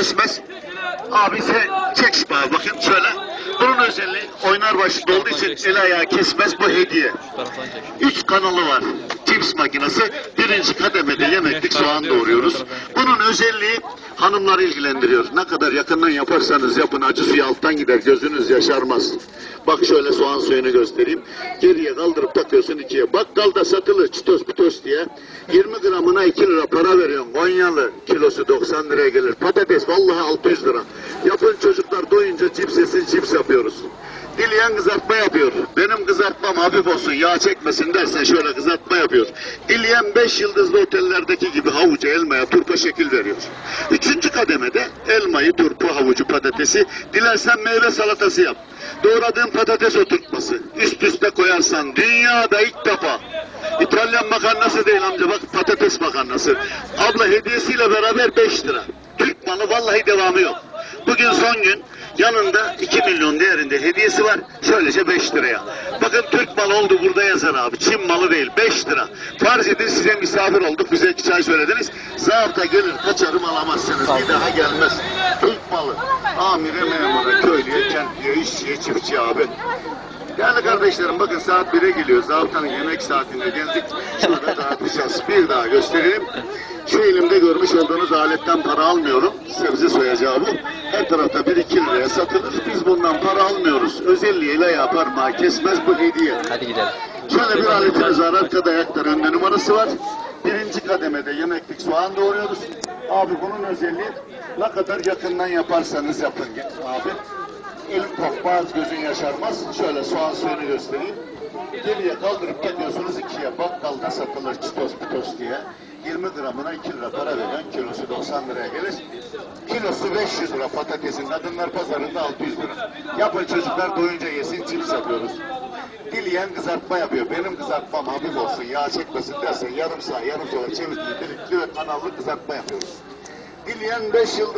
kesmez. Abi ise çek spağı bakın şöyle. Bunun özelliği oynar başında olduğu için el ayağı kesmez bu hediye. Üç kanalı var. Cips makinesi. Birinci kademede yemeklik soğan doğruyoruz. Bunun özelliği hanımları ilgilendiriyor. Ne kadar yakından yaparsanız yapın acı suyu alttan gider gözünüz yaşarmaz. Bak şöyle soğan suyunu göstereyim. Geriye kaldırıp takıyorsun ikiye. Bakkalda satılır çitos pitos diye. 20 gramına 2 lira para veriyorsun. Konyalı kilosu 90 liraya gelir. Patates vallahi 600 lira. Yapın çocuklar doyunca cips yesin cips yapıyoruz. Dileyen kızartma yapıyor. Benim kızartmam hafif olsun, yağ çekmesin dersen şöyle kızartma yapıyor. Dileyen 5 yıldızlı otellerdeki gibi havucu, elmaya, turpa şekil veriyor. Üçüncü kademede elmayı, turpu, havucu, patatesi, dilersen meyve salatası yap. Doğradığın patates oturtması, üst üste koyarsan dünyada ilk defa. İtalyan makarnası değil amca bak patates makarnası. Abla hediyesiyle beraber 5 lira. Türk malı vallahi devamı yok. Bugün son gün yanında 2 milyon değerinde hediyesi var. Şöylece 5 liraya. Bakın Türk malı oldu burada yazar abi. Çin malı değil 5 lira. Farz edin size misafir olduk. Bize çay söylediniz. Zabıta gelir kaçarım alamazsınız. Bir daha gelmez. Amire memura, köylüye, kentliye, işçiye, çiftçiye abi. Değerli kardeşlerim bakın saat 1'e geliyor. Zabıtanın yemek saatinde geldik. Şurada dağıtacağız. Bir daha göstereyim. Şu elimde görmüş olduğunuz aletten para almıyorum. Sebze soyacağı bu. Her tarafta 1-2 liraya satılır. Biz bundan para almıyoruz. Özelliğiyle yapar parmağı kesmez bu hediye. Hadi gidelim. Şöyle bir aletimiz var. Arkada ayaklar önde numarası var. Birinci kademede yemeklik soğan doğruyoruz. Abi bunun özelliği ne kadar yakından yaparsanız yapın abi. Elin kokmaz, gözün yaşarmaz. Şöyle soğan suyunu göstereyim. Geriye kaldırıp takıyorsunuz ikiye. Bakkalda satılır çitos pitos diye. 20 gramına 2 lira para veren kilosu 90 liraya gelir. Kilosu 500 lira patatesin. Kadınlar pazarında 600 lira. Yapın çocuklar doyunca yesin cips yapıyoruz. Dileyen kızartma yapıyor. Benim kızartmam hafif olsun, yağ çekmesin dersen yarım saat, yarım saat çevirdiği delikli ve kanallı kızartma yapıyoruz. Dileyen 5 yıldız